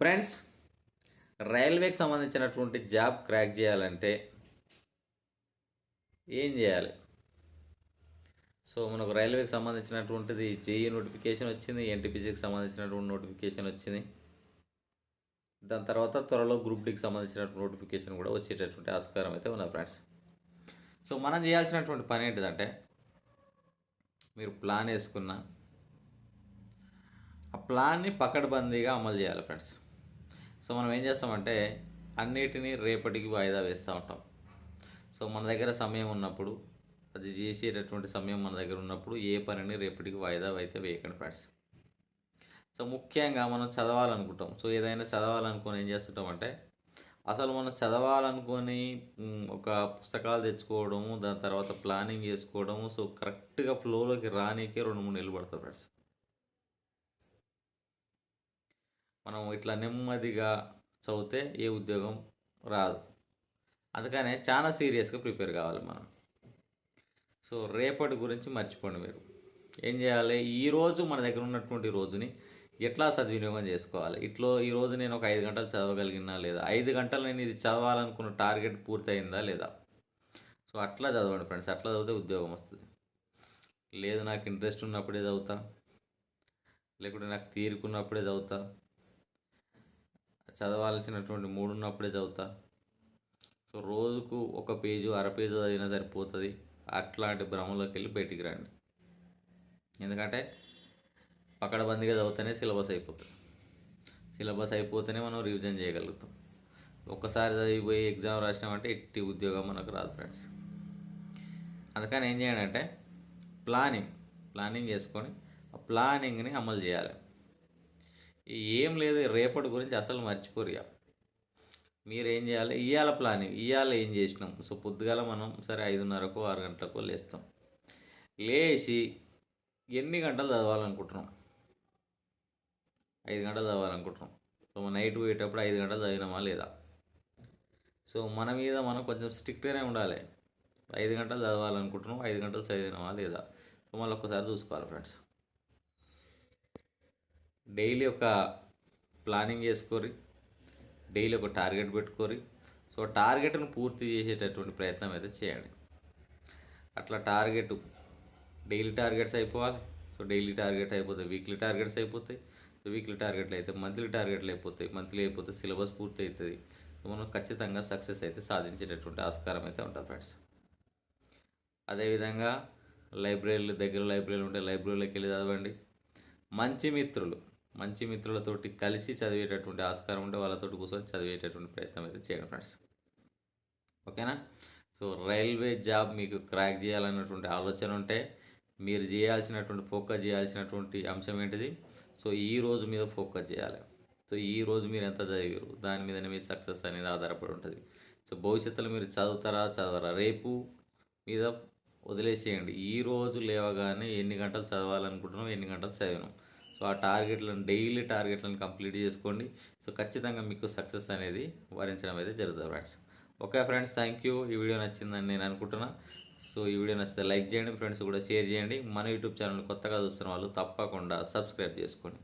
Friends రైల్వేకి సంబంధించినటువంటి job crack చేయాలంటే ఏం చేయాలి? సో మనకు రైల్వేకి సంబంధించినటువంటిది జేఈ నోటిఫికేషన్ వచ్చింది ఎన్టీపీసీకి సంబంధించినటువంటి నోటిఫికేషన్ వచ్చింది. దాని తర్వాత త్వరలో గ్రూప్ డీకి సంబంధించినటువంటి నోటిఫికేషన్ కూడా వచ్చేటటువంటి ఆస్కారం అయితే ఉన్నది ఫ్రెండ్స్. సో మనం చేయాల్సినటువంటి పని ఏంటిదంటే మీరు ప్లాన్ వేసుకున్న ఆ ప్లాన్ని పకడ్బందీగా అమలు చేయాలి ఫ్రెండ్స్. సో మనం ఏం చేస్తామంటే అన్నిటినీ రేపటికి వాయిదా వేస్తూ ఉంటాం. సో మన దగ్గర సమయం ఉన్నప్పుడు అది చేసేటటువంటి సమయం మన దగ్గర ఉన్నప్పుడు ఏ పనిని రేపటికి వాయిదా అయితే వేయకండి ఫ్రెండ్స్. సో ముఖ్యంగా మనం చదవాలనుకుంటాం. సో ఏదైనా చదవాలనుకుని ఏం చేస్తుంటాం అంటే అసలు మనం చదవాలనుకొని ఒక పుస్తకాలు తెచ్చుకోవడము దాని తర్వాత ప్లానింగ్ చేసుకోవడము సో కరెక్ట్గా ఫ్లోలోకి రానీకే రెండు మూడు నెలలు పడుతుంది ఫ్రెండ్స్. మనం ఇట్లా నెమ్మదిగా చదివితే ఏ ఉద్యోగం రాదు. అందుకనే చాలా సీరియస్గా ప్రిపేర్ కావాలి మనం. సో రేపటి గురించి మర్చిపోండి మీరు. ఏం చేయాలి? ఈరోజు మన దగ్గర ఉన్నటువంటి రోజుని ఎట్లా సద్వినియోగం చేసుకోవాలి? ఇట్లో ఈరోజు నేను ఒక ఐదు గంటలు చదవగలిగినా లేదా? ఐదు గంటలు నేను ఇది చదవాలనుకున్న టార్గెట్ పూర్తయిందా లేదా? సో అట్లా చదవండి ఫ్రెండ్స్. అట్లా చదివితే ఉద్యోగం వస్తుంది. లేదు నాకు ఇంట్రెస్ట్ ఉన్నప్పుడే చదువుతా. లేకుంటే నాకు తీరుకున్నప్పుడే చదువుతా. చదవాల్సినటువంటి మూడు ఉన్నప్పుడే చదువుతా. సో రోజుకు ఒక పేజు అర పేజు చదివినా సరిపోతుంది. అట్లాంటి భ్రమలోకి వెళ్ళి బయటికి రండి. ఎందుకంటే పకడబందీగా చదివితేనే సిలబస్ అయిపోతుంది. సిలబస్ అయిపోతేనే మనం రివిజన్ చేయగలుగుతాం. ఒక్కసారి చదివిపోయి ఎగ్జామ్ రాసినామంటే ఎట్టి ఉద్యోగం మనకు రాదు ఫ్రెండ్స్. అందుకని ఏం చేయాలంటే ప్లానింగ్ ప్లానింగ్ చేసుకొని ఆ ప్లానింగ్ని అమలు చేయాలి. ఏం లేదు రేపటి గురించి అసలు మర్చిపోరు ఇక. మీరు ఏం చేయాలి? ఇవాళ ప్లానింగ్ ఇవాళ ఏం చేసినాం? సో పొద్దుగాల మనం సరే ఐదున్నరకు ఆరు గంటలకు లేస్తాం. లేచి ఎన్ని గంటలు చదవాలనుకుంటున్నాం? ఐదు గంటలు చదవాలనుకుంటున్నాం. సో మన నైట్ పోయేటప్పుడు ఐదు గంటలు చదివినామా లేదా? సో మన మీద మనం కొంచెం స్ట్రిక్ట్గానే ఉండాలి. ఐదు గంటలు చదవాలనుకుంటున్నాం ఐదు గంటలు చదివినామా లేదా? సో మళ్ళీ ఒక్కసారి చూసుకోవాలి ఫ్రెండ్స్ డైలీ ఒక ప్లానింగ్ చేసుకోరి డైలీ ఒక టార్గెట్ పెట్టుకోరి సో టార్గెట్ను పూర్తి చేసేటటువంటి ప్రయత్నం అయితే చేయండి. అట్లా టార్గెట్ డైలీ టార్గెట్స్ అయిపోవాలి. సో డైలీ టార్గెట్ అయిపోతే వీక్లీ టార్గెట్స్ అయిపోతాయి. సో వీక్లీ టార్గెట్లు అయితే మంత్లీ టార్గెట్లు అయిపోతాయి. మంత్లీ అయిపోతే సిలబస్ పూర్తి అవుతుంది మనం ఖచ్చితంగా సక్సెస్ అయితే సాధించేటటువంటి ఆస్కారం అయితే ఉంటుంది ఫ్రెండ్స్. అదేవిధంగా లైబ్రరీలు దగ్గర లైబ్రరీలు ఉంటే లైబ్రరీలోకి వెళ్ళి చదవండి. మంచి మిత్రులు మంచి మిత్రులతోటి కలిసి చదివేటటువంటి ఆస్కారం ఉంటే వాళ్ళతోటి కూర్చొని చదివేటటువంటి ప్రయత్నం అయితే చేయండి ఫ్రెండ్స్. ఓకేనా? సో రైల్వే జాబ్ మీకు క్రాక్ చేయాలన్నటువంటి ఆలోచన ఉంటే మీరు చేయాల్సినటువంటి ఫోకస్ చేయాల్సినటువంటి అంశం ఏంటిది? సో ఈ రోజు మీద ఫోకస్ చేయాలి. సో ఈ రోజు మీరు ఎంత చదివారు? దాని మీదనే మీ సక్సెస్ అనేది ఆధారపడి ఉంటుంది. సో భవిష్యత్తులో మీరు చదువుతారా చదవరా? రేపు మీద వదిలేసేయండి. ఈ రోజు లేవగానే ఎన్ని గంటలు చదవాలనుకుంటున్నాం ఎన్ని గంటలు చదివినాం. సో ఆ టార్గెట్లను డైలీ టార్గెట్లను కంప్లీట్ చేసుకోండి. సో ఖచ్చితంగా మీకు సక్సెస్ అనేది వరించడం అయితే జరుగుతుంది friends. Okay friends thank you. ఈ వీడియో నచ్చిందని నేను అనుకుంటున్నా. సో ఈ వీడియో నచ్చితే లైక్ చేయండి ఫ్రెండ్స్ కూడా షేర్ చేయండి. మన యూట్యూబ్ ఛానల్ కొత్తగా చూస్తున్న వాళ్ళు తప్పకుండా సబ్స్క్రైబ్ చేసుకోండి.